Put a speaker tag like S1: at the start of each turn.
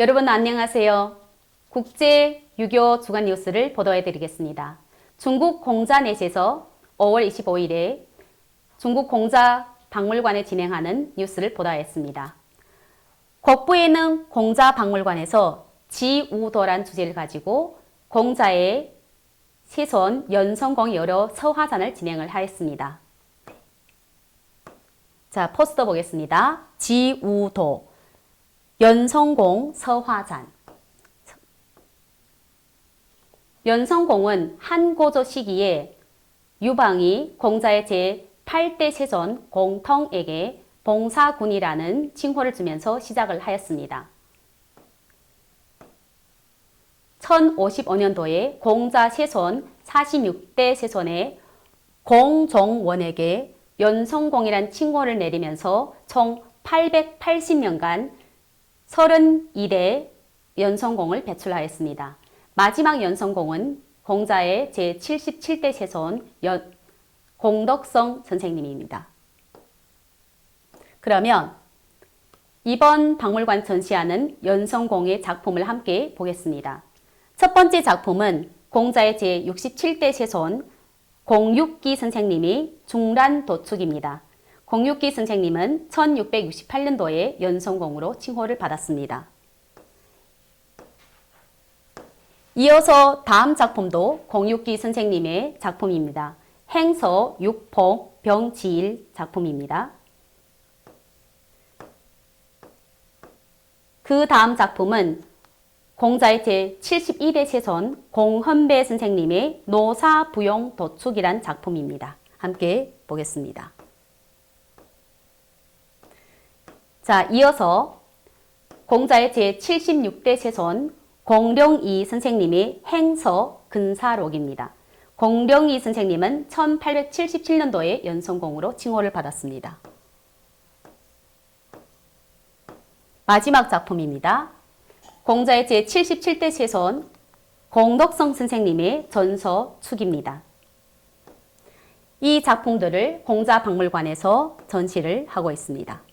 S1: 여러분 안녕하세요. 국제 유교 주간 뉴스를 보도해 드리겠습니다. 중국 공자넷에서 5월 25일에 중국 공자 박물관에 진행하는 뉴스를 보도하였습니다. 국부에 있는 공자 박물관에서 지우도란 주제를 가지고 공자의 세손 연성공 여러 서화전을 진행을 하였습니다. 자, 포스터 보겠습니다. 지우도 연성공 서화잔 연성공은 한고조 시기에 유방이 공자의 제8대 세손 공통에게 봉사군이라는 칭호를 주면서 시작을 하였습니다. 1055년도에 공자 세손 46대 세손의 공종원에게 연성공이란 칭호를 내리면서 총 880년간 32대 연성공을 배출하였습니다. 마지막 연성공은 공자의 제77대 세손 연, 공덕성 선생님입니다. 그러면 이번 박물관 전시하는 연성공의 작품을 함께 보겠습니다. 첫 번째 작품은 공자의 제67대 세손 공육기 선생님이 중란 도축입니다. 공육기 선생님은 1668년도에 연성공으로 칭호를 받았습니다. 이어서 다음 작품도 공육기 선생님의 작품입니다. 행서 육폭 병지일 작품입니다. 그 다음 작품은 공자의 제72대 세손 공헌배 선생님의 노사부용 도축이란 작품입니다. 함께 보겠습니다. 자, 이어서 공자의 제76대 세손 공룡이 선생님의 행서 근사록입니다. 공룡이 선생님은 1877년도에 연성공으로 칭호를 받았습니다. 마지막 작품입니다. 공자의 제77대 세손 공덕성 선생님의 전서 축입니다. 이 작품들을 공자박물관에서 전시를 하고 있습니다.